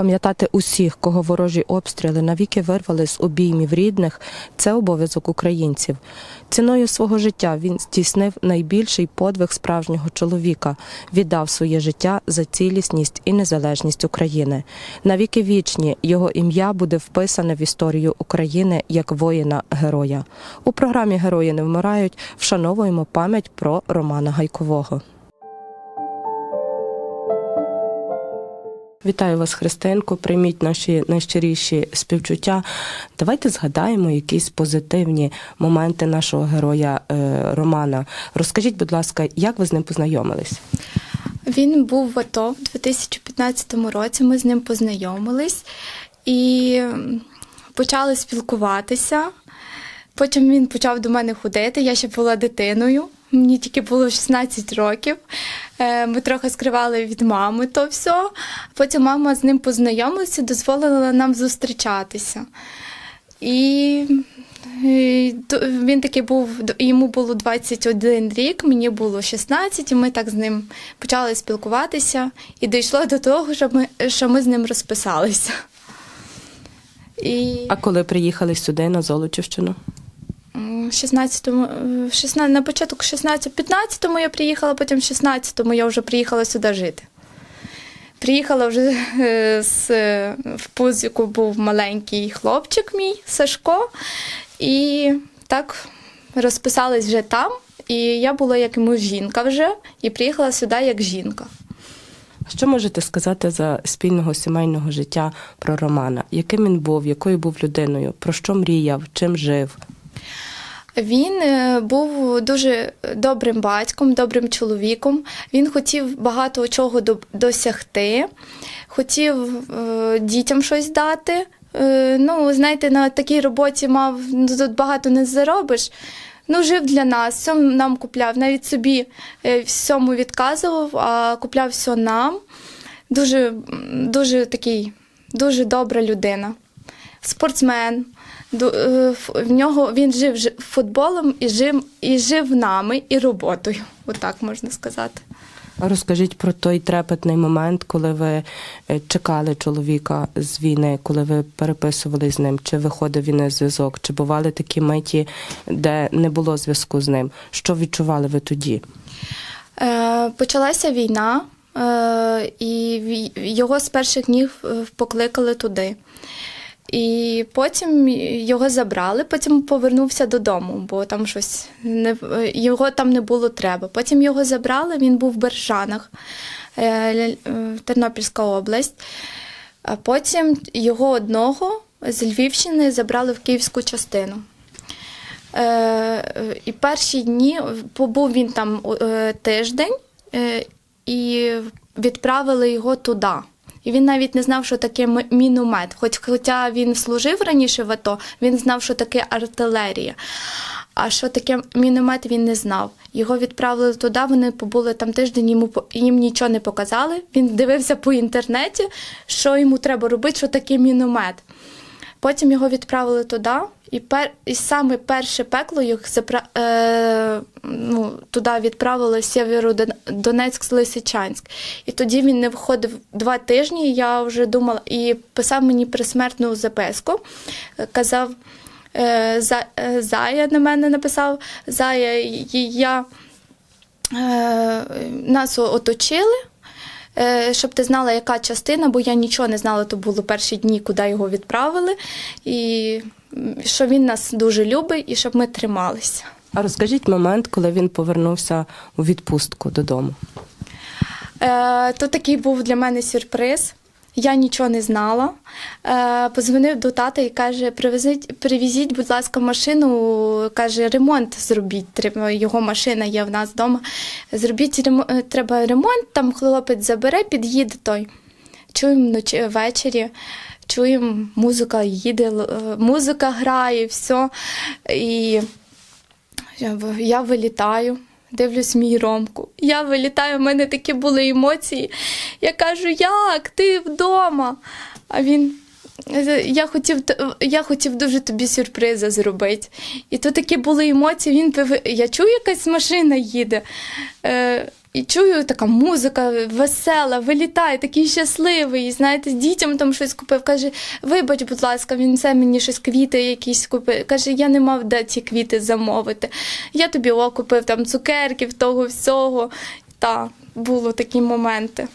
Пам'ятати усіх, кого ворожі обстріли навіки вирвали з обіймів рідних, це обов'язок українців. Ціною свого життя він здійснив найбільший подвиг справжнього чоловіка, віддав своє життя за цілісність і незалежність України. Навіки вічні його ім'я буде вписане в історію України як воїна-героя. У програмі Герої не вмирають вшановуємо пам'ять про Романа Гайкового. Вітаю вас, Христинко. Прийміть наші найщиріші співчуття. Давайте згадаємо якісь позитивні моменти нашого героя е, Романа. Розкажіть, будь ласка, як ви з ним познайомились? Він був в АТО в 2015 році. Ми з ним познайомились і почали спілкуватися. Потім він почав до мене ходити. Я ще була дитиною. Мені тільки було 16 років. Е, Ми трохи скривали від мами то все. Потім мама з ним познайомилася, дозволила нам зустрічатися. І він такий був, йому було 21 рік, мені було 16, і ми так з ним почали спілкуватися. І дійшло до того, що ми, що ми з ним розписалися. І А коли приїхали сюди на Золочівщину? М, в 16-му, е, 16, на початок 16-15-му я приїхала, потім в 16-му я вже приїхала сюди жити. Приїхала вже е, з, е, в пузику був маленький хлопчик мій Сашко, і так розписались вже там. І я була як йому жінка вже, і приїхала сюди як жінка. Що можете сказати за спільного сімейного життя про Романа? Яким він був, якою був людиною, про що мріяв, чим жив? Він е, був дуже добрим батьком, добрим чоловіком. Він хотів багато чого досягти, хотів е, дітям щось дати. Е, ну, знаєте, на такій роботі мав ну, тут багато не заробиш. Ну, жив для нас, все нам купляв. Навіть собі всьому відказував, а купляв все нам. Дуже, дуже такий, дуже добра людина спортсмен. Е, В нього він жив футболом і жив, і жив нами, і роботою. Отак можна сказати. Розкажіть про той трепетний момент, коли ви е, чекали чоловіка з війни, коли ви переписували з ним, чи виходив він на зв'язок, чи бували такі миті, де не було зв'язку з ним. Що відчували ви тоді? Е, почалася війна, е, і його з перших днів е, покликали туди. І потім його забрали, потім повернувся додому, бо там щось не його там не було треба. Потім його забрали, він був в Бережанах, е, е, Тернопільська область. А потім його одного з Львівщини забрали в київську частину. Е, і перші дні побув він там тиждень і відправили його туди. І він навіть не знав, що таке міномет. Хоч хоча він служив раніше в АТО, він знав, що таке артилерія. А що таке міномет, він не знав. Його відправили туди, вони побули там тиждень, йому їм нічого не показали. Він дивився по інтернеті, що йому треба робити, що таке міномет. Потім його відправили туди, і, пер, і саме перше пекло їх запра, е, ну, туди відправили Сєвєродонецьк Лисичанськ. І тоді він не виходив два тижні. Я вже думала і писав мені присмертну записку. Казав, е, за, е, Зая на мене написав, Зая, і я е, нас оточили. Е, Щоб ти знала, яка частина, бо я нічого не знала, то було перші дні, куди його відправили, і що він нас дуже любить, і щоб ми трималися. А розкажіть момент, коли він повернувся у відпустку додому. Е, то такий був для мене сюрприз. Я нічого не знала. Е, позвонив до тата і каже: привезіть, привезіть, будь ласка, машину. Каже, ремонт зробіть. Його машина є в нас вдома. Зробіть ремо- е, треба ремонт, там хлопець забере, під'їде той. Чуємо вночі ввечері, чуємо, музика їде, е, музика грає, все. І я вилітаю, дивлюсь мій ромку. Я вилітаю, в мене такі були емоції. Я кажу, як ти вдома? А він. «Е, Я хотів, я хотів дуже тобі сюрпризи зробити. І то такі були емоції. Він я чую, якась машина їде. Е, І чую, така музика весела, вилітає, такий щасливий. Знаєте, дітям там щось купив. Каже, вибач, будь ласка, він це мені щось квіти якісь купив. Каже, я не мав де ці квіти замовити. Я тобі о, купив там цукерків, того всього. Та, було такі моменти.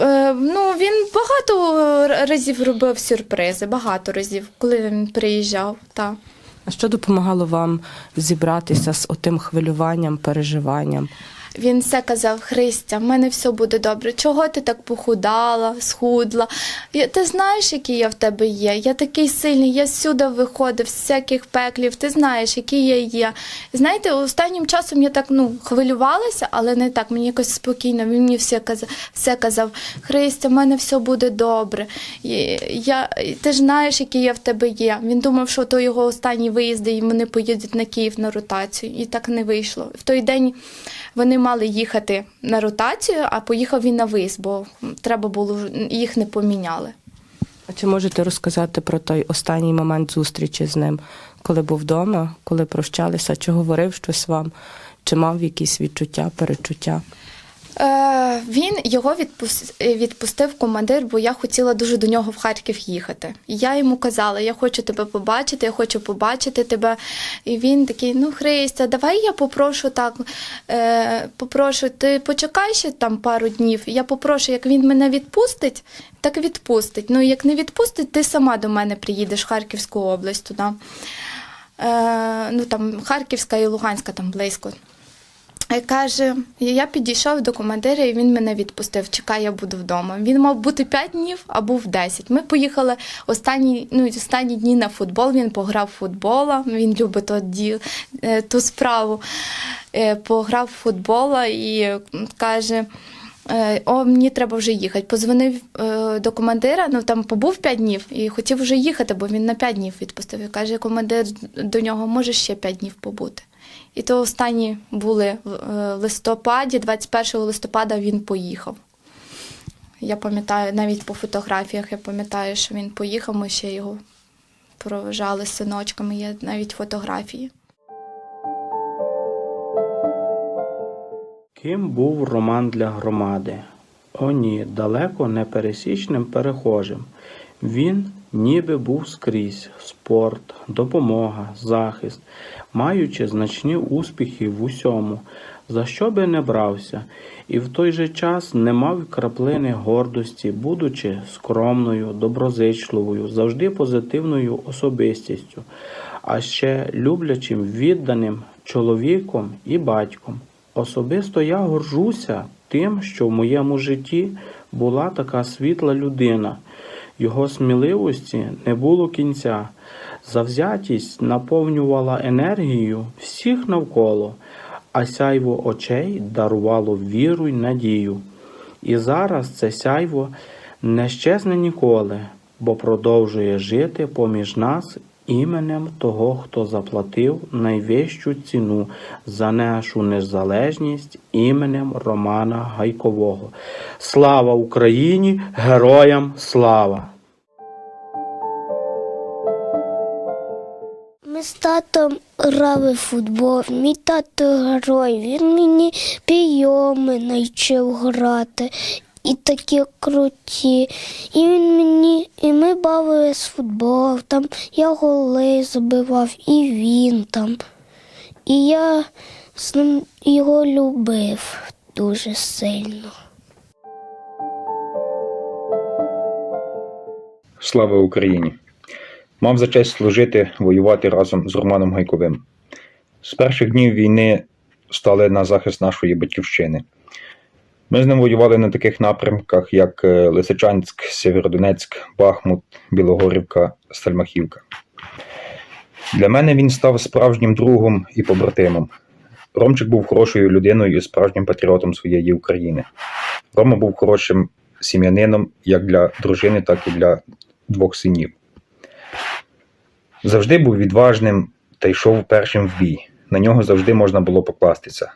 Е, ну, він багато разів робив сюрпризи, багато разів, коли він приїжджав. Та. А що допомагало вам зібратися з отим хвилюванням, переживанням? Він все казав: Христя, в мене все буде добре. Чого ти так похудала, схудла? Ти знаєш, який я в тебе є? Я такий сильний, я всюди виходив, з всяких пеклів. Ти знаєш, який я є. Знаєте, останнім часом я так ну, хвилювалася, але не так. Мені якось спокійно. Він мені все казав, все казав: Христя, в мене все буде добре. Я, ти ж знаєш, який я в тебе є. Він думав, що то його останні виїзди, і вони поїдуть на Київ на ротацію. І так не вийшло. В той день вони мали їхати на ротацію, а поїхав він на виїзд, бо треба було їх не поміняли. А чи можете розказати про той останній момент зустрічі з ним, коли був вдома, коли прощалися, чи говорив щось вам, чи мав якісь відчуття, перечуття? Е, він його відпустив командир, бо я хотіла дуже до нього в Харків їхати. І я йому казала: я хочу тебе побачити, я хочу побачити тебе. І він такий: ну, Христя, давай я попрошу так. Е, попрошу, ти почекай ще там пару днів. Я попрошу, як він мене відпустить, так відпустить. Ну, як не відпустить, ти сама до мене приїдеш в Харківську область туди. Е, ну там Харківська і Луганська там близько. І каже, я підійшов до командира, і він мене відпустив. Чекай, я буду вдома. Він мав бути 5 днів, а був 10. Ми поїхали останні, ну, останні дні на футбол. Він пограв футбола. Він любить то, ді- е, ту справу. Е, Пограв в футбола і каже. е, О, мені треба вже їхати. Позвонив е, до командира, ну там побув 5 днів і хотів вже їхати, бо він на 5 днів відпустив. І каже, командир до нього може ще 5 днів побути. І то останні були в е, листопаді, 21 листопада він поїхав. Я пам'ятаю, навіть по фотографіях я пам'ятаю, що він поїхав, ми ще його проважали з синочками, є навіть фотографії. Ким був Роман для громади? О ні, далеко не пересічним перехожим. Він ніби був скрізь спорт, допомога, захист, маючи значні успіхи в усьому, за що би не брався, і в той же час не мав краплини гордості, будучи скромною, доброзичливою, завжди позитивною особистістю, а ще люблячим, відданим чоловіком і батьком. Особисто я горжуся тим, що в моєму житті була така світла людина. Його сміливості не було кінця. Завзятість наповнювала енергією всіх навколо, а сяйво очей дарувало віру й надію. І зараз це сяйво не щезне ніколи, бо продовжує жити поміж нас іменем того, хто заплатив найвищу ціну за нашу незалежність іменем Романа Гайкового. Слава Україні! Героям слава! Ми з татом грали в футбол. Мій тато герой. Він мені прийоми навчив грати. І такі круті. І він мені, і ми бавились футбол. Там я голи забивав, і він там. І я з ним його любив дуже сильно. Слава Україні! Мав за честь служити, воювати разом з Романом Гайковим. З перших днів війни стали на захист нашої батьківщини. Ми з ним воювали на таких напрямках, як е, Лисичанськ, Сєвєродонецьк, Бахмут, Білогорівка, Стальмахівка. Для мене він став справжнім другом і побратимом. Ромчик був хорошою людиною і справжнім патріотом своєї України. Рома був хорошим сім'янином як для дружини, так і для двох синів. Завжди був відважним та йшов першим в бій. На нього завжди можна було покластися.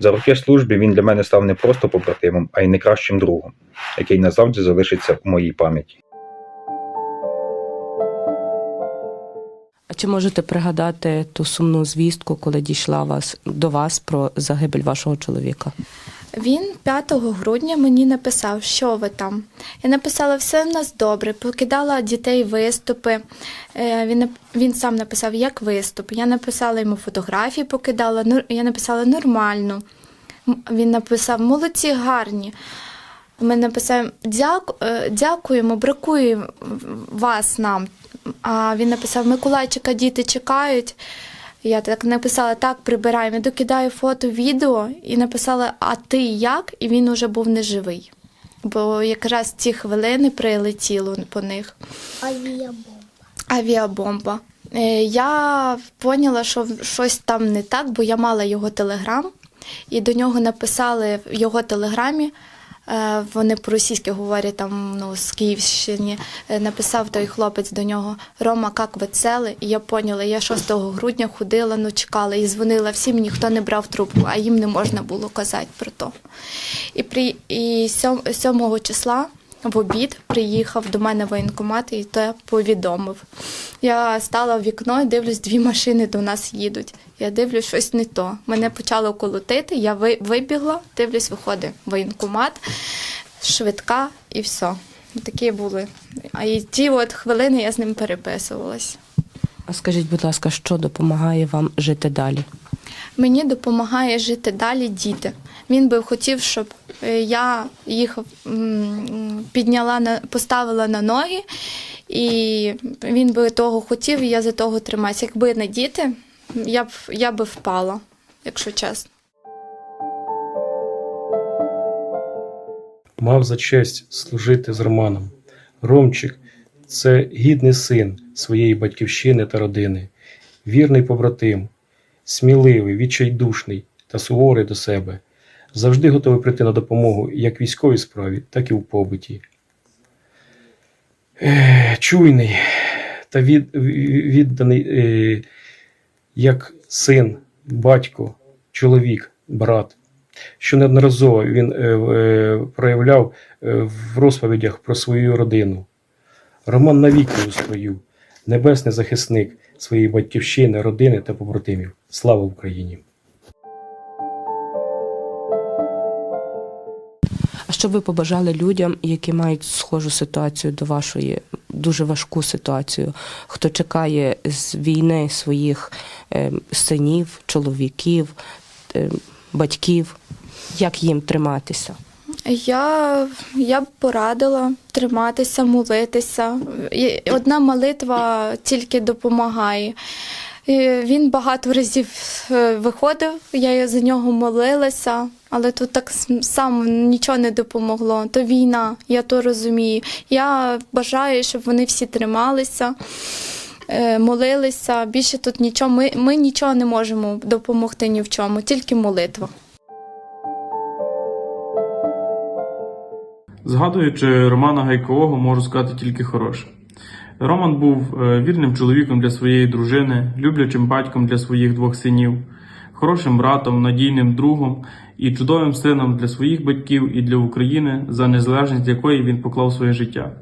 За роки служби він для мене став не просто побратимом, а й найкращим другом, який назавжди залишиться у моїй пам'яті. А Чи можете пригадати ту сумну звістку, коли дійшла вас до вас про загибель вашого чоловіка? Він 5 грудня мені написав, що ви там. Я написала, все в нас добре, покидала дітей виступи. Е, Він, він сам написав, як виступ. Я написала йому фотографії, покидала. Я написала нормально. Він написав молодці, гарні. Ми написали «Дяку- е, дякуємо, бракує вас нам. А він написав Миколайчика, діти чекають. Я так написала, так, прибираємо. Я докидаю фото, відео і написала, а ти як? І він уже був неживий. Бо якраз ці хвилини прилетіло по них Авіабомба. авіабомба. Е, Я поняла, що щось там не так, бо я мала його телеграм, і до нього написали в його телеграмі. Е, Вони по-російськи говорять там ну, з Київщини. е, Написав той хлопець до нього Рома, як ви цели? І я поняла, я 6 грудня ходила, ну чекала і дзвонила всім, ніхто не брав трубку, а їм не можна було казати про то. І при і 7, 7 числа в обід приїхав до мене воєнкомат і те повідомив. Я стала в вікно і дивлюсь, дві машини до нас їдуть. Я дивлюсь, щось не то. Мене почало колотити, я вибігла, дивлюсь, виходить воєнкомат, швидка і все. Такі були. А і ті от хвилини я з ним переписувалась. А скажіть, будь ласка, що допомагає вам жити далі? Мені допомагає жити далі діти. Він би хотів, щоб е, я їх підняла поставила на ноги, і він би того хотів, і я за того тримаюся. Якби не діти, я б я би впала, якщо чесно. мав за честь служити з Романом. Ромчик це гідний син своєї батьківщини та родини, вірний побратим, сміливий, відчайдушний та суворий до себе, завжди готовий прийти на допомогу як військовій справі, так і в побуті. Ех, Чуйний та від, відданий е, як син, батько, чоловік, брат що неодноразово він е, е, проявляв е, в розповідях про свою родину. Роман навіки у строю, небесний захисник своєї батьківщини, родини та побратимів. Слава Україні! Що ви побажали людям, які мають схожу ситуацію до вашої, дуже важку ситуацію, хто чекає з війни своїх е, синів, чоловіків, е, батьків? Як їм триматися? Я, я б порадила триматися, молитися. Одна молитва тільки допомагає. Він багато разів е, виходив, я за нього молилася, але тут так с- сам нічого не допомогло. То війна, я то розумію. Я бажаю, щоб вони всі трималися, е, молилися. Більше тут нічого. Ми, ми нічого не можемо допомогти ні в чому, тільки молитва. Згадуючи Романа Гайкового, можу сказати тільки хороше. Роман був е, вірним чоловіком для своєї дружини, люблячим батьком для своїх двох синів, хорошим братом, надійним другом і чудовим сином для своїх батьків і для України, за незалежність якої він поклав своє життя.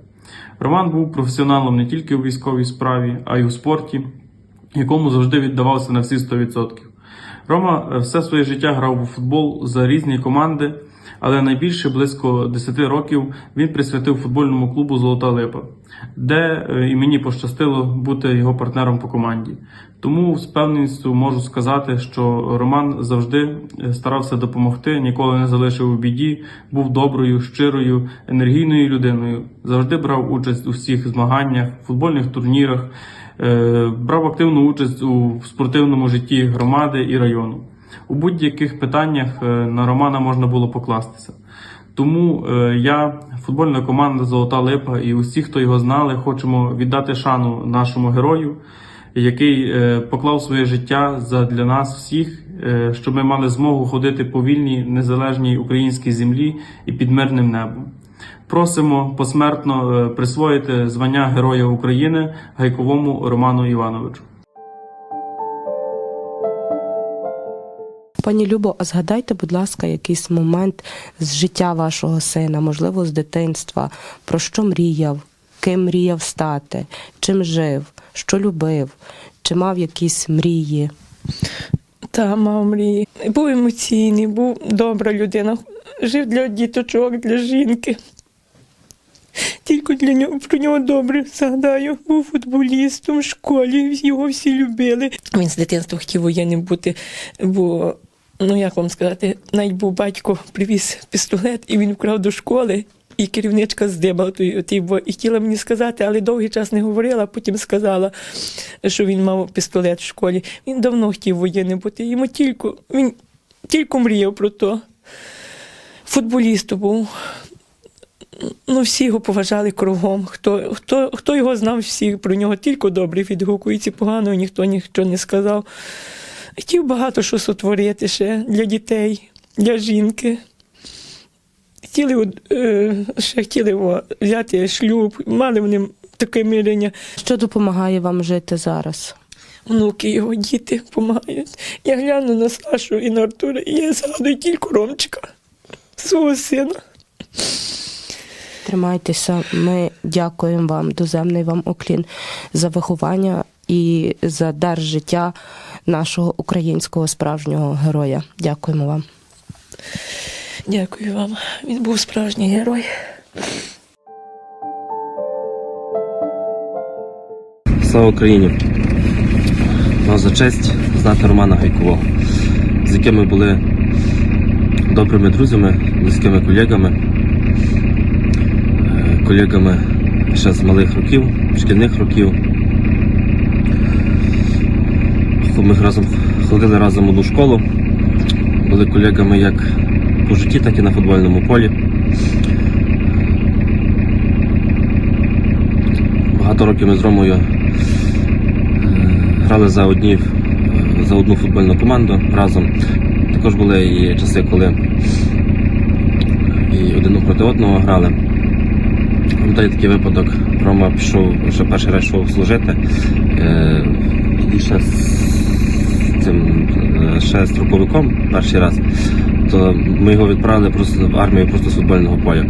Роман був професіоналом не тільки у військовій справі, а й у спорті, якому завжди віддавався на всі 100%. Рома е, все своє життя грав у футбол за різні команди, але найбільше близько 10 років він присвятив футбольному клубу Золота Липа, де е, і мені пощастило бути його партнером по команді. Тому з певністю можу сказати, що Роман завжди е, старався допомогти, ніколи не залишив у біді, був доброю, щирою, енергійною людиною, завжди брав участь у всіх змаганнях, футбольних турнірах, е, брав активну участь у спортивному житті громади і району. У будь-яких питаннях е, на Романа можна було покластися. Тому е, я, футбольна команда Золота Липа і усі, хто його знали, хочемо віддати шану нашому герою, який е, поклав своє життя задля нас всіх, щоб ми мали змогу ходити по вільній незалежній українській землі і під мирним небом. Просимо посмертно присвоїти звання Героя України Гайковому Роману Івановичу. Пані Любо, а згадайте, будь ласка, якийсь момент з життя вашого сина, можливо, з дитинства, про що мріяв, ким мріяв стати, чим жив, що любив, Чи мав якісь мрії? Та мав мрії. Був емоційний, був добра людина. Жив для діточок, для жінки. Тільки для нього про нього добре згадаю. Був футболістом в школі, його всі любили. Він з дитинства хотів воєнним бути, бо, ну як вам сказати, навіть був батько привіз пістолет, і він вкрав до школи. І керівничка здибала той, бо і хотіла мені сказати, але довгий час не говорила, потім сказала, що він мав пістолет в школі. Він давно хотів воєнним бути. Йому тільки він тільки мріяв про то. Футболістом був. Ну, всі його поважали кругом. Хто, хто, хто його знав, всі про нього тільки добре відгукуються, поганого ніхто нічого не сказав. Хотів багато що сотворити ще для дітей, для жінки. Хотіли, е, ще хотіли взяти шлюб, мали вони таке мирення. Що допомагає вам жити зараз? Внуки його, діти допомагають. Я гляну на Сашу і на Артура, і я згадую тільки Ромчика, свого сина. Тримайтеся. Ми дякуємо вам, доземний вам оклін за виховання і за дар життя нашого українського справжнього героя. Дякуємо вам. Дякую вам. Він був справжній герой. Слава Україні! Мав за честь знати Романа Гайкового, з яким ми були добрими друзями, близькими колегами, Е, колегами ще з малих років, шкільних років. Ми разом ходили разом в одну школу, були колегами як по житті, так і на футбольному полі. Багато років ми з Ромою грали за одні за одну футбольну команду разом. Також були і часи, коли і один проти одного грали. Пам'ятаю такий випадок, Рома пішов, вже перший раз йшов служити. Е, і ще цим е, ще строковиком перший раз, то ми його відправили просто в армію просто з футбольного поля.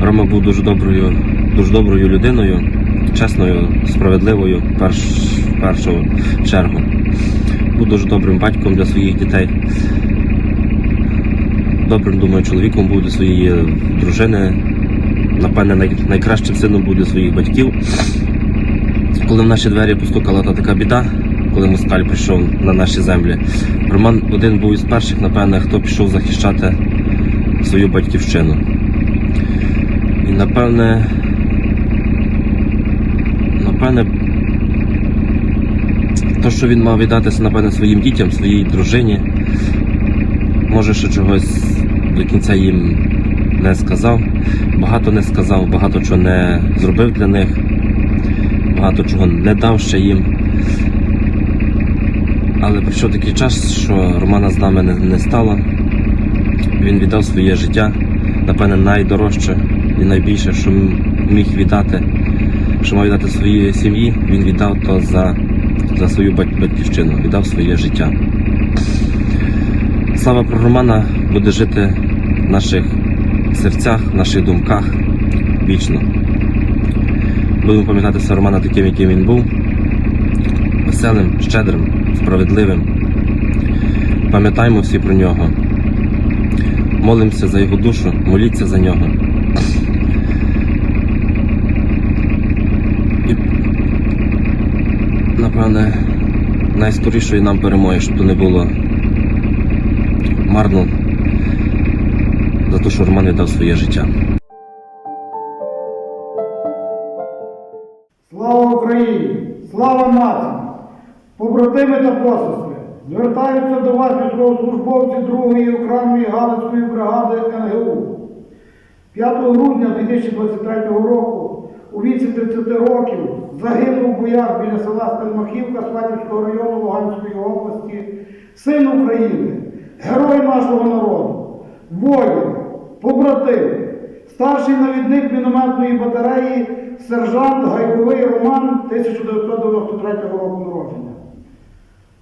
Рома був дуже доброю, дуже доброю людиною, чесною, справедливою перш, першу чергу. Був дуже добрим батьком для своїх дітей. Добрим, думаю, чоловіком був для своєї дружини. Напевне, най, найкращим сином був для своїх батьків. Коли в наші двері постукала та така біда, коли москаль прийшов на наші землі, Роман один був із перших, напевне, хто пішов захищати свою батьківщину. І напевне, напевне, то, що він мав віддатися, напевне, своїм дітям, своїй дружині, може, ще чогось до кінця їм не сказав, багато не сказав, багато чого не зробив для них, багато чого не дав ще їм. Але прийшов такий час, що Романа з нами не, стало. Він віддав своє життя, напевне, найдорожче і найбільше, що міг віддати, що мав віддати своїй сім'ї, він віддав то за, за свою батьківщину, віддав своє життя. Слава про Романа буде жити в наших серцях, в наших думках вічно. Будемо пам'ятатися Романа таким, яким він був, веселим, щедрим, справедливим. Пам'ятаємо всі про нього. Молимося за його душу, моліться за нього. І, напевне, найскорішої нам перемоги, щоб то не було марно за те, що Роман віддав своє життя. Слава Україні! Слава нації! Побратими та посестри! Звертаються до вас військовослужбовці 2-ї окремої Галицької бригади НГУ. 5 грудня 2023 року у віці 30 років загинув у боях біля села Стельмахівка Сватівського району Луганської області син України, герой нашого народу, воїн, побратим, старший навідник мінометної батареї, сержант Гайковий Роман 1993 року народження.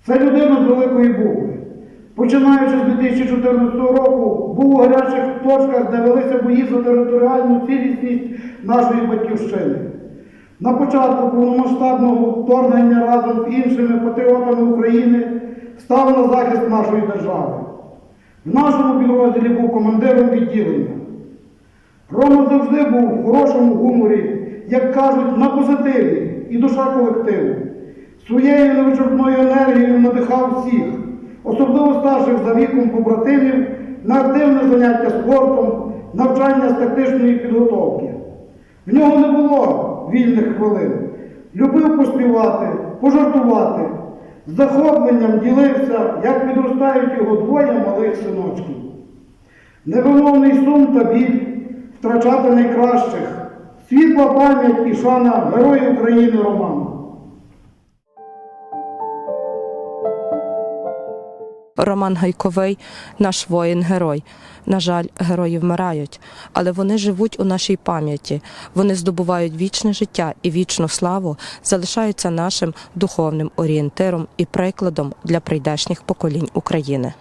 Це людина з великої букви. Починаючи з 2014 року, був у гарячих точках, де велися бої за територіальну цілісність нашої батьківщини. На початку повномасштабного вторгнення разом з іншими патріотами України став на захист нашої держави. В нашому підрозділі був командиром відділення. Рома завжди був в хорошому гуморі, як кажуть, на позитиві і душа колективу. Своєю невичерпною енергією надихав всіх, особливо старших за віком побратимів, на активне заняття спортом, навчання з тактичної підготовки. В нього не було вільних хвилин. Любив поспівати, пожартувати, з захопленням ділився, як підростають його двоє малих синочків. Невимовний сум та біль втрачати найкращих, світла пам'ять і шана Герою України Роману. Роман Гайковий наш воїн-герой. На жаль, герої вмирають, але вони живуть у нашій пам'яті. Вони здобувають вічне життя і вічну славу, залишаються нашим духовним орієнтиром і прикладом для прийдешніх поколінь України.